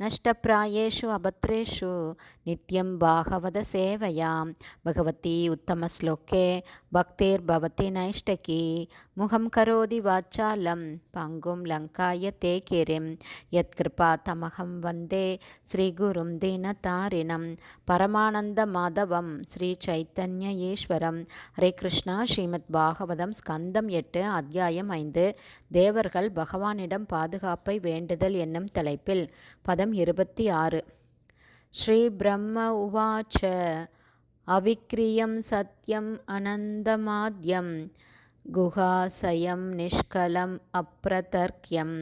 நஷ்டப்பிராயேஷு அபத்ரேஷு நித்யம் பாகவத சேவையாம் பகவதி உத்தமஸ்லோக்கே பக்தேர் பவதி நைஷ்டகி முகம் கரோதி வாச்சாலம் பங்கும் லங்காய தேக்கெரிம் யத் கிருபா தமகம் வந்தே ஸ்ரீகுரும் தீனதாரிணம் பரமானந்த மாதவம் ஸ்ரீ சைத்தன்ய ஈஸ்வரம் ஹரே கிருஷ்ணா ஸ்ரீமத் பாகவதம் ஸ்கந்தம் எட்டு அத்தியாயம் ஐந்து। தேவர்கள் பகவானிடம் பாதுகாப்பை வேண்டுதல் என்னும் தலைப்பில் பத பதம் இருபத்தி ஆறு ஸ்ரீ பிரம்ம உவாச்ச அவிக்ரியம் சத்யம் அனந்தமாத்யம் குஹாசயம் நிஷ்கலம் அப்ரதர்க்கியம்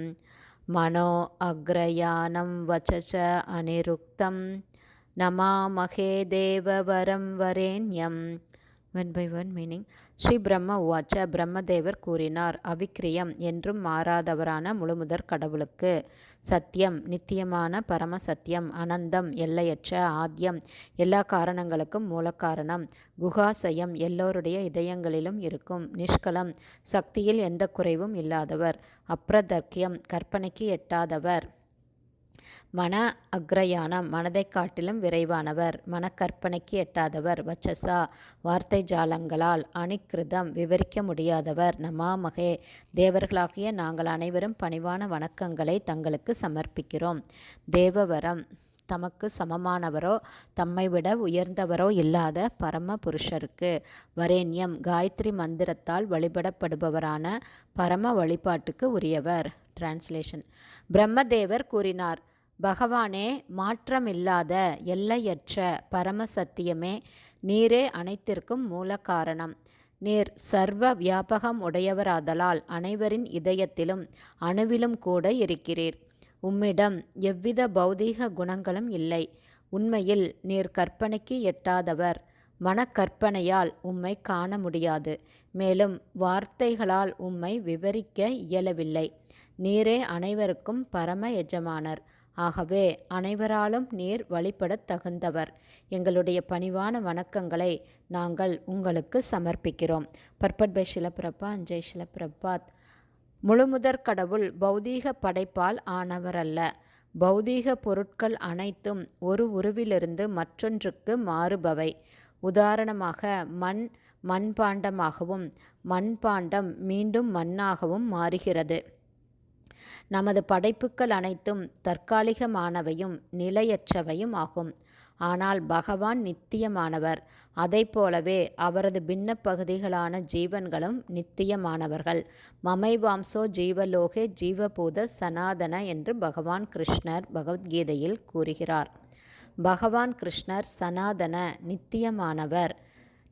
மனோ அக்ரயானம் வச்சச அனிருக்தம் நமாமகே தேவவரம் வரேண்யம் one by one meaning Shri Brahma உவாச்ச பிரம்மதேவர் கூறினார் அவிக்ரியம் என்றும் மாறாதவரான முழுமுதற் கடவுளுக்கு. சத்தியம் நித்தியமான பரம சத்தியம் அனந்தம் எல்லையற்ற ஆத்தியம் எல்லா காரணங்களுக்கும் மூலக்காரணம் குகாசயம் எல்லோருடைய இதயங்களிலும் இருக்கும். நிஷ்கலம் சக்தியில் எந்த குறைவும் இல்லாதவர். அப்ரதர்க்கியம் கற்பனைக்கு எட்டாதவர். மன அக்ரயானம் மனதை காட்டிலும் விரைவானவர் மனக்கற்பனைக்கு எட்டாதவர் வச்சசா வார்த்தை ஜாலங்களால் அணிக்கிருதம் விவரிக்க முடியாதவர் நமாமகே தேவர்களாகிய நாங்கள் அனைவரும் பணிவான வணக்கங்களை தங்களுக்கு சமர்ப்பிக்கிறோம். தேவவரம் தமக்கு சமமானவரோ தம்மை விட உயர்ந்தவரோ இல்லாத பரம புருஷருக்கு வரேண்யம் காயத்ரி மந்திரத்தால் வழிபடப்படுபவரான பரம வழிபாட்டுக்கு உரியவர். டிரான்ஸ்லேஷன் பிரம்மதேவர் கூறினார் பகவானே மாற்றமில்லாத எல்லையற்ற பரமசத்தியமே நீரே அனைத்திற்கும் மூல காரணம் நீர் சர்வ வியாபகம் உடையவராதலால் அனைவரின் இதயத்திலும் அணுவிலும் கூட இருக்கிறீர். உம்மிடம் எவ்வித பௌதீக குணங்களும் இல்லை. உண்மையில் நீர் கற்பனைக்கு எட்டாதவர். மனக்கற்பனையால் உம்மை காண முடியாது. மேலும் வார்த்தைகளால் உம்மை விவரிக்க இயலவில்லை. நீரே அனைவருக்கும் பரம எஜமானர். ஆகவே அனைவராலும் நீர் வழிபடத் தகுந்தவர். எங்களுடைய பணிவான வணக்கங்களை நாங்கள் உங்களுக்கு சமர்ப்பிக்கிறோம். பர்பட் பை ஷிலப்பிரபா அஞ்சய் ஷிலப்பிரபாத் முழுமுதற் கடவுள் பௌதீக படைப்பால் ஆனவரல்ல. பௌதீக பொருட்கள் அனைத்தும் ஒரு உருவிலிருந்து மற்றொன்றுக்கு மாறுபவை. உதாரணமாக மண் மண்பாண்டமாகவும் மண்பாண்டம் மீண்டும் மண்ணாகவும் மாறுகிறது. நமது படைப்புக்கள் அனைத்தும் தற்காலிகமானவையும் நிலையற்றவையும் ஆகும். ஆனால் பகவான் நித்தியமானவர். அதை போலவே அவரது பின்ன பகுதிகளான ஜீவன்களும் நித்தியமானவர்கள். மமைவாம்சோ ஜீவலோகே ஜீவபூத சனாதன என்று பகவான் கிருஷ்ணர் பகவத்கீதையில் கூறுகிறார். பகவான் கிருஷ்ணர் சனாதன நித்தியமானவர்.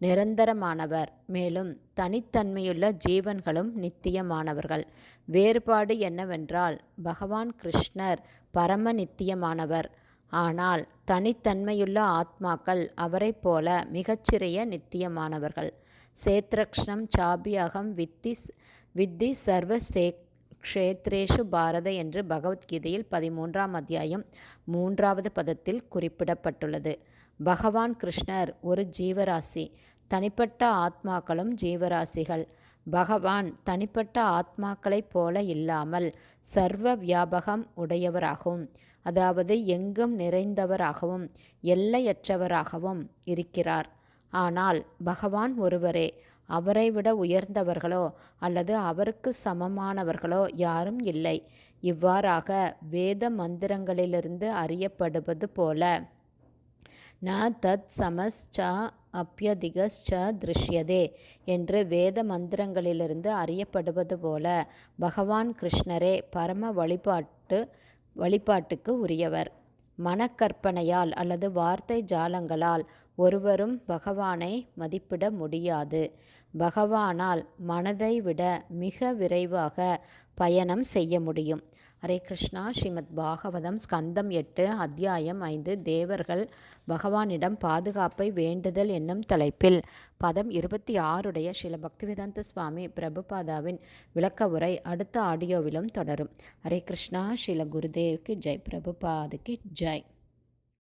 நிரந்தரமானவர். மேலும் தனித்தன்மையுள்ள ஜீவன்களும் நித்தியமானவர்கள். வேறுபாடு என்னவென்றால் பகவான் கிருஷ்ணர் பரம நித்தியமானவர் ஆனால் தனித்தன்மையுள்ள ஆத்மாக்கள் அவரை போல மிகச்சிறிய நித்தியமானவர்கள். சேத்ரக்ஷ்ணம் சாபியகம் வித்தி வித்தி சர்வ க்ஷேத்ரேஷு பாரத என்று பகவத்கீதையில் பதிமூன்றாம் அத்தியாயம் மூன்றாவது பதத்தில் குறிப்பிடப்பட்டுள்ளது. பகவான் கிருஷ்ணர் ஒரு ஜீவராசி தனிப்பட்ட ஆத்மாக்களும் ஜீவராசிகள். பகவான் தனிப்பட்ட ஆத்மாக்களைப் போல இல்லாமல் சர்வ வியாபகம் உடையவராகவும் அதாவது எங்கும் நிறைந்தவராகவும் எல்லையற்றவராகவும் இருக்கிறார். ஆனால் பகவான் ஒருவரே அவரை விட உயர்ந்தவர்களோ அல்லது அவருக்கு சமமானவர்களோ யாரும் இல்லை. இவ்வாறாக வேத மந்திரங்களிலிருந்து அறியப்படுவது போல ந தத் சமஸ்ச அப்பியதிகஸ்ச திருஷ்யதே என்று வேத மந்திரங்களிலிருந்து அறியப்படுவது போல பகவான் கிருஷ்ணரே பரம வழிபாட்டு வழிபாட்டுக்கு உரியவர். மனக்கற்பனையால் அல்லது வார்த்தை ஜாலங்களால் ஒருவரும் பகவானை மதிப்பிட முடியாது. பகவானால் மனதை விட மிக விரைவாக பயணம் செய்ய முடியும். ஹரே கிருஷ்ணா. ஸ்ரீமத் பாகவதம் ஸ்கந்தம் எட்டு அத்தியாயம் ஐந்து. தேவர்கள் பகவானிடம் பாதுகாப்பை வேண்டுதல் என்னும் தலைப்பில் பதம் இருபத்தி ஆறுடைய ஸ்ரீல பக்திவேதாந்த சுவாமி பிரபுபாதாவின் விளக்க உரை அடுத்த ஆடியோவிலும் தொடரும். ஹரே கிருஷ்ணா. ஸ்ரீல குருதேவுக்கு ஜெய். பிரபுபாதுக்கு ஜெய்.